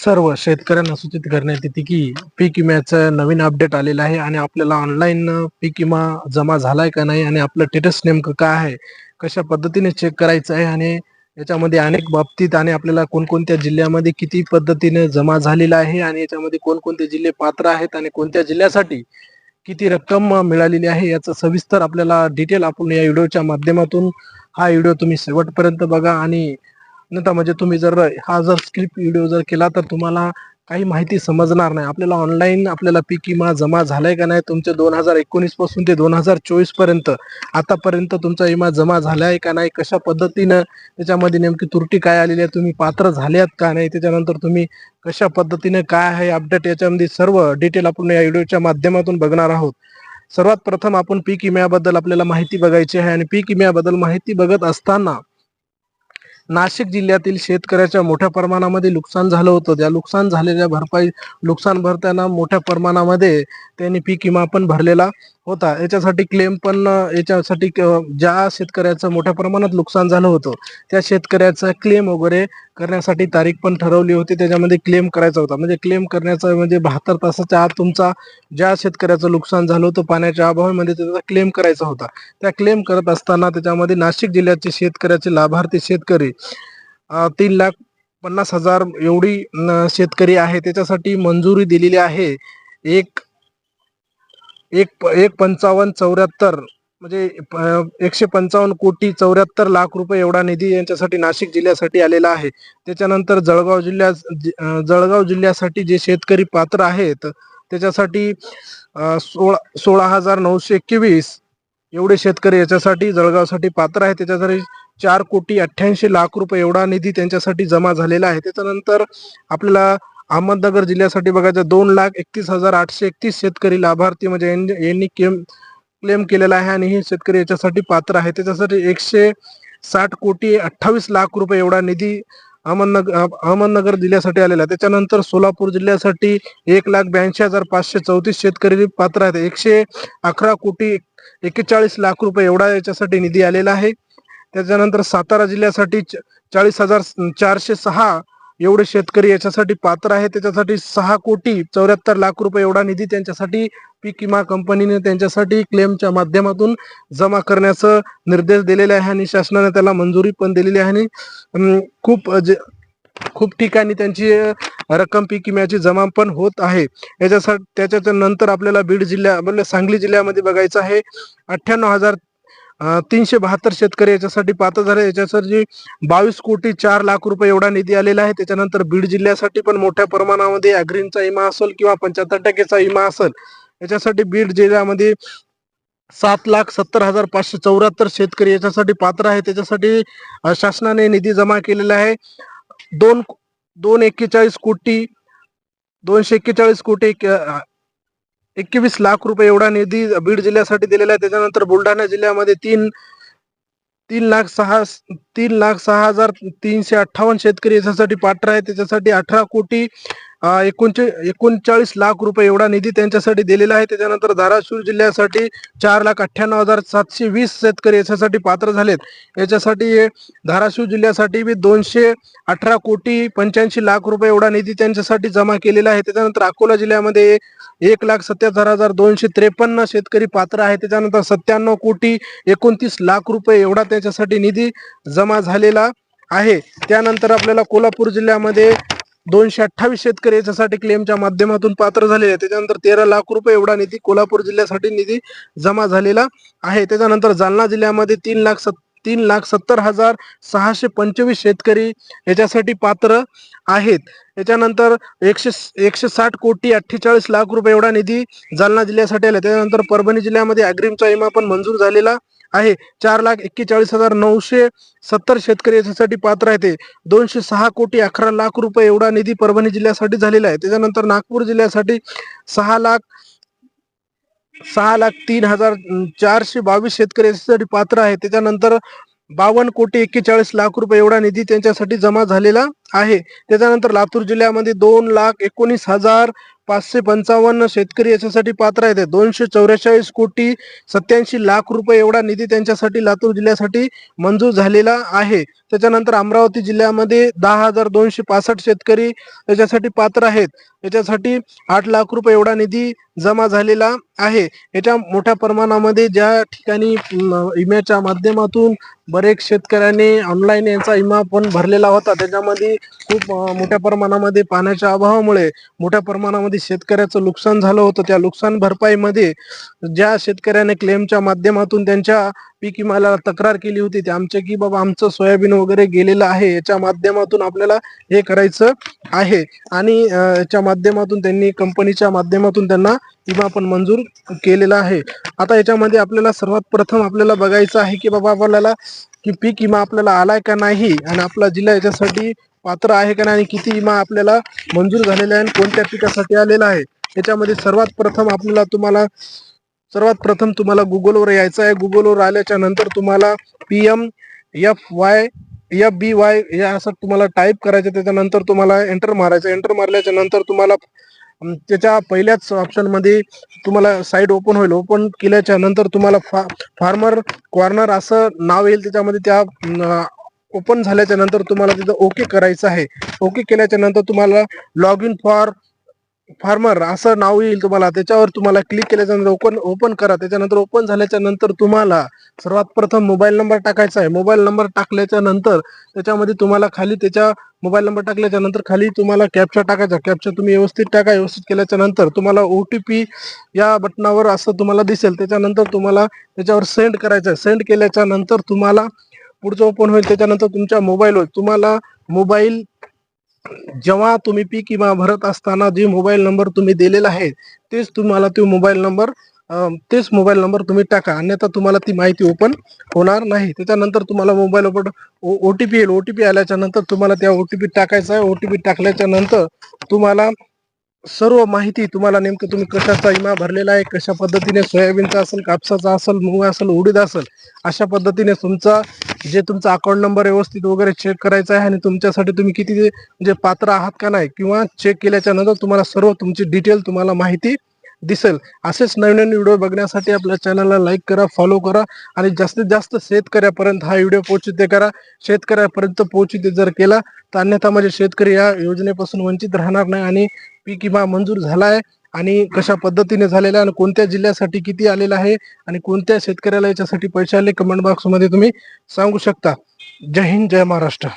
सर्व शेतकऱ्यांना सूचित करण्यात येते की पीक विम्याचं नवीन अपडेट आलेलं आहे आणि आपल्याला ऑनलाईन पीक विमा जमा झालाय का नाही आणि आपलं स्टेटस नेमकं काय आहे कशा पद्धतीने चेक करायचं आहे आणि याच्यामध्ये अनेक बाबतीत आणि आपल्याला कोणकोणत्या जिल्ह्यामध्ये किती पद्धतीने जमा झालेला आहे आणि याच्यामध्ये कोणकोणते जिल्हे पात्र आहेत आणि कोणत्या जिल्ह्यासाठी किती रक्कम मिळालेली आहे याचं सविस्तर आपल्याला डिटेल आपण या व्हिडिओच्या माध्यमातून हा व्हिडिओ तुम्ही शेवटपर्यंत बघा आणि नंतर म्हणजे तुम्ही जर हा जर स्क्रिप्ट व्हिडिओ जर केला तर तुम्हाला काही माहिती समजणार नाही. आपल्याला ऑनलाईन आपल्याला पीक विमा जमा झालाय का नाही तुमच्या दोन हजार एकोणीसपासून ते दोन हजार चोवीसपर्यंत. आतापर्यंत तुमचा विमा जमा झालाय का नाही कशा पद्धतीनं त्याच्यामध्ये नेमकी त्रुटी काय आलेली आहे तुम्ही पात्र झाल्यात का नाही त्याच्यानंतर तुम्ही कशा पद्धतीने काय आहे अपडेट याच्यामध्ये सर्व डिटेल आपण या व्हिडिओच्या माध्यमातून बघणार आहोत. सर्वात प्रथम आपण पीक विम्याबद्दल आपल्याला माहिती बघायची आहे आणि पीक विम्याबद्दल माहिती बघत असताना नाशिक जिल्ह्यातील शेतकऱ्याच्या मोठ्या प्रमाणामध्ये नुकसान झालं होतं. त्या नुकसान झालेल्या भरपाई नुकसान भरताना मोठ्या प्रमाणामध्ये त्यांनी पीक विमा पण भरलेला. होता. याच्यासाठी क्लेम पण याच्यासाठी क- ज्या शेतकऱ्याचं मोठ्या प्रमाणात नुकसान झालं होतं त्या शेतकऱ्याचा क्लेम वगैरे करण्यासाठी तारीख पण ठरवली होती. त्याच्यामध्ये क्लेम करायचा होता. म्हणजे क्लेम करण्याचा म्हणजे बहात्तर तासाच्या आत तुमचा ज्या शेतकऱ्याचं नुकसान झालं होतं पाण्याच्या अभावामध्ये त्याचा क्लेम करायचा होता. त्या क्लेम करत असताना त्याच्यामध्ये नाशिक जिल्ह्याचे शेतकऱ्याचे लाभार्थी शेतकरी तीन लाख पन्नास हजार एवढी शेतकरी आहे. त्याच्यासाठी मंजुरी दिलेली आहे. एक एक प- एक पंचावन्न चौऱ्याहत्तर म्हणजे प- एकशे पंचावन्न कोटी चौऱ्याहत्तर लाख रुपये एवढा निधी यांच्यासाठी नाशिक जिल्ह्यासाठी आलेला आहे. त्याच्यानंतर जळगाव जिल्ह्यात जळगाव जिल्ह्यासाठी जे शेतकरी पात्र आहेत त्याच्यासाठी सोळा सोळा हजार नऊशे एकवीस एवढे शेतकरी याच्यासाठी जळगावसाठी पात्र आहे त्याच्यासाठी चार कोटी अठ्ठ्याऐंशी लाख रुपये एवढा निधी त्यांच्यासाठी जमा झालेला आहे. त्याच्यानंतर आपल्याला अहमदनगर जिल्ह्यासाठी बघायचं दोन लाख एकतीस हजार आठशे एकतीस शेतकरी लाभार्थी म्हणजे यांनी यांनी क्लेम क्लेम केलेला आहे आणि हे शेतकरी याच्यासाठी पात्र आहे. त्याच्यासाठी एकशे साठ कोटी अठ्ठावीस लाख रुपये एवढा निधी अहमदनगर अहमदनगर जिल्ह्यासाठी आलेला आहे. त्याच्यानंतर सोलापूर जिल्ह्यासाठी एक लाख ब्याऐंशी हजार पाचशे चौतीस शेतकरी पात्र आहेत. एकशे अकरा कोटी एक्केचाळीस लाख रुपये एवढा याच्यासाठी निधी आलेला आहे. त्याच्यानंतर सातारा जिल्ह्यासाठी च- चाळीस हजार चारशे सहा एवढे शेतकरी याच्यासाठी पात्र आहे त्याच्यासाठी सहा कोटी चौऱ्याहत्तर लाख रुपये एवढा निधी त्यांच्यासाठी पीक विमा कंपनीने त्यांच्यासाठी क्लेमच्या माध्यमातून जमा करण्याचं निर्देश दिलेले आहे आणि शासनाने त्याला मंजुरी पण दिलेली आहे. आणि खूप जे खूप ठिकाणी त्यांची रक्कम पीक विम्याची जमा पण होत आहे. याच्यासाठी त्याच्या नंतर आपल्याला बीड जिल्ह्या आपल्याला सांगली जिल्ह्यामध्ये बघायचं आहे अठ्ठ्याण्णव हजार तीनशे बहात्तर शेतकरी याच्यासाठी पात्र झाले. याच्यासाठी बावीस कोटी चार लाख रुपये एवढा निधी आलेला आहे त्याच्यानंतर बीड जिल्ह्यासाठी पण मोठ्या प्रमाणामध्ये अग्रीनचा विमा असेल किंवा पंच्याहत्तर टक्केचा विमा असेल याच्यासाठी बीड जिल्ह्यामध्ये सात लाख सत्तर हजार पाचशे चौऱ्याहत्तर शेतकरी याच्यासाठी पात्र आहे त्याच्यासाठी शासनाने निधी जमा केलेला आहे. दोन दोन एक्केचाळीस कोटी दोनशे एक्केचाळीस कोटी एक- एकवीस लाख रुपये एवढा निधी बीड जिल्ह्यासाठी दिलेला आहे. त्याच्यानंतर बुलढाणा जिल्ह्यामध्ये तीन तीन लाख सहा तीन लाख सहा हजार तीनशे अठ्ठावन्न शेतकरी याच्यासाठी पात्र आहे त्याच्यासाठी अठरा कोटी एकोणचे एकोणचाळीस लाख रुपये एवढा निधी त्यांच्यासाठी दिलेला आहे. त्याच्यानंतर धाराशिव जिल्ह्यासाठी चार लाख अठ्ठ्याण्णव हजार सातशे वीस शेतकरी याच्यासाठी पात्र झालेत. याच्यासाठी धाराशिव जिल्ह्यासाठी बी दोनशे अठरा कोटी पंच्याऐंशी लाख रुपये एवढा निधी त्यांच्यासाठी जमा केलेला आहे. त्याच्यानंतर अकोला जिल्ह्यामध्ये एक लाख सत्याहत्तर हजार दोनशे त्रेपन्न शेतकरी पात्र आहे त्याच्यानंतर सत्त्याण्णव कोटी एकोणतीस लाख रुपये एवढा त्याच्यासाठी निधी जमा झालेला आहे. त्यानंतर आपल्याला कोल्हापूर जिल्ह्यामध्ये दोनशे अठ्ठावीस शेतकरी याच्यासाठी क्लेमच्या माध्यमातून पात्र झालेले आहे त्याच्यानंतर तेरा लाख रुपये एवढा निधी कोल्हापूर जिल्ह्यासाठी निधी जमा झालेला आहे. त्याच्यानंतर जालना जिल्ह्यामध्ये तीन लाख सत् तीन लाख सत्तर हजार सहाशे पंचवीस शेतकरी याच्यासाठी पात्र आहेत. याच्यानंतर एकशे एकशे साठ कोटी अठ्ठेचाळीस लाख रुपये एवढा निधी जालना जिल्ह्यासाठी आला. त्याच्यानंतर परभणी जिल्ह्यामध्ये अग्रिमचा विमा पण मंजूर झालेला आहे. चार लाख एक्केचाळीस हजार नऊशे सत्तर शेतकरी याच्यासाठी पात्र आहे ते दोनशे सहा कोटी अकरा लाख रुपये एवढा निधी परभणी जिल्ह्यासाठी झालेला आहे. त्याच्यानंतर नागपूर जिल्ह्यासाठी सहा लाख सहा लाख तीन हजार चारशे बावीस शेतकरी याच्यासाठी पात्र आहे त्याच्यानंतर बावन्न कोटी एक्केचाळीस लाख रुपये एवढा निधी त्यांच्यासाठी जमा झालेला आहे. त्याच्यानंतर लातूर जिल्ह्यामध्ये दोन लाख एकोणीस हजार पाचशे पंचावन्न शेतकरी याच्यासाठी पात्र आहेत. दोनशे चौवेचाळीस कोटी सत्याऐंशी लाख रुपये एवढा निधी त्यांच्यासाठी लातूर जिल्ह्यासाठी मंजूर झालेला आहे. त्याच्यानंतर अमरावती जिल्ह्यामध्ये दहा हजार दोनशे पासष्ट शेतकरी याच्यासाठी पात्र आहेत. याच्यासाठी आठ लाख रुपये एवढा निधी जमा झालेला आहे. याच्या मोठ्या प्रमाणामध्ये ज्या ठिकाणी विम्याच्या माध्यमातून बरेच शेतकऱ्यांनी ऑनलाईन यांचा विमा पण भरलेला होता. त्याच्यामध्ये खूप मोठ्या प्रमाणामध्ये पाण्याच्या अभावामुळे मोठ्या प्रमाणामध्ये शेतकऱ्याचं नुकसान झालं होतं. त्या नुकसान भरपाईमध्ये ज्या शेतकऱ्याने क्लेमच्या माध्यमातून त्यांच्या पीक विमाला तक्रार केली होती ते आमच्या की बाबा आमचं सोयाबीन वगैरे गेलेलं आहे. याच्या माध्यमातून आपल्याला हे करायचं आहे. आणि याच्या माध्यमातून त्यांनी कंपनीच्या माध्यमातून त्यांना विमा पण मंजूर केलेला आहे. आता याच्यामध्ये आपल्याला सर्वात प्रथम आपल्याला बघायचं आहे की बाबा आपल्याला की पीक विमा आपल्याला आलाय का नाही आणि आपला जिल्हा याच्यासाठी पात्र आहे का नाही आणि किती विमा आपल्याला मंजूर झालेला आहे आणि कोणत्या पिकासाठी आलेला आहे. याच्यामध्ये सर्वात प्रथम आपल्याला तुम्हाला सर्वात प्रथम तुम्हाला गुगलवर यायचं आहे. गुगलवर आल्याच्यानंतर तुम्हाला P M F Y F B Y या असं तुम्हाला टाईप करायचं त्याच्यानंतर तुम्हाला एंटर मारायचं. एंटर मारल्याच्या नंतर तुम्हाला त्याच्या पहिल्याच ऑप्शनमध्ये तुम्हाला साईट ओपन होईल. ओपन केल्याच्यानंतर तुम्हाला फा फार्मर कॉर्नर असं नाव येईल त्याच्यामध्ये. त्या ओपन झाल्याच्यानंतर तुम्हाला तिथं ओके करायचं आहे. ओके केल्याच्यानंतर तुम्हाला लॉग इन फॉर फार्मर असं नाव येईल तुम्हाला. त्याच्यावर तुम्हाला क्लिक केल्याच्यानंतर ओपन ओपन करा. त्याच्यानंतर ओपन झाल्याच्यानंतर तुम्हाला सर्वात प्रथम मोबाईल नंबर टाकायचा आहे. मोबाईल नंबर टाकल्याच्या नंतर त्याच्यामध्ये तुम्हाला खाली त्याच्या मोबाईल नंबर टाकल्याच्या नंतर खाली तुम्हाला कॅप्चा टाकायचा. कॅप्चा तुम्ही व्यवस्थित टाका. व्यवस्थित केल्याच्यानंतर तुम्हाला ओ टी पी या बटनावर असं तुम्हाला दिसेल. त्याच्यानंतर तुम्हाला त्याच्यावर सेंड करायचं आहे. सेंड केल्याच्यानंतर तुम्हाला पुढचं ओपन होईल. त्याच्यानंतर तुमच्या मोबाईलवर तुम्हाला मोबाईल जेव्हा तुम्ही पीक विमा भरत असताना जे मोबाईल नंबर तुम्ही दिलेला आहे तेच तुम्हाला तो मोबाईल नंबर तेच मोबाईल नंबर तुम्ही टाका. अन्यथा तुम्हाला ती माहिती ओपन होणार नाही. त्याच्यानंतर तुम्हाला mobile open O T P येईल. ओ टी पी आल्याच्यानंतर तुम्हाला त्या ओ टी पी टाकायचा आहे. ओ टी पी टाकल्याच्या नंतर तुम्हाला सर्व माहिती तुम्हाला नेमकं तुम्ही कशाचा विमा भरलेला आहे कशा पद्धतीने सोयाबीनचा असेल कापसाचा असेल मूग असेल उडीद असेल अशा पद्धतीने तुमचा जे तुमचा अकाउंट नंबर व्यवस्थित वगैरे चेक करायचा आहे आणि तुमच्यासाठी तुम्ही किती ते- म्हणजे पात्र आहात का नाही किंवा चेक केल्याच्यानंतर तुम्हाला सर्व तुमची डिटेल तुम्हाला माहिती दिसेल. असेच नवीन नवीन व्हिडिओ बघण्यासाठी आपल्या चॅनलला लाईक करा फॉलो करा आणि जास्तीत जास्त शेतकऱ्यापर्यंत हा व्हिडिओ पोहोचिते करा. शेतकऱ्यापर्यंत पोहोचिते जर केला तर अन्यथा म्हणजे शेतकरी या योजनेपासून वंचित राहणार नाही आणि पीक विमा मंजूर झाला आहे आणि कशा पद्धतीने झालेला आहे आणि कोणत्या जिल्ह्यासाठी किती आलेला आहे आणि कोणत्या शेतकऱ्याला याच्यासाठी पैसे आले कमेंट बॉक्समध्ये तुम्ही सांगू शकता. जय हिंद जय महाराष्ट्र.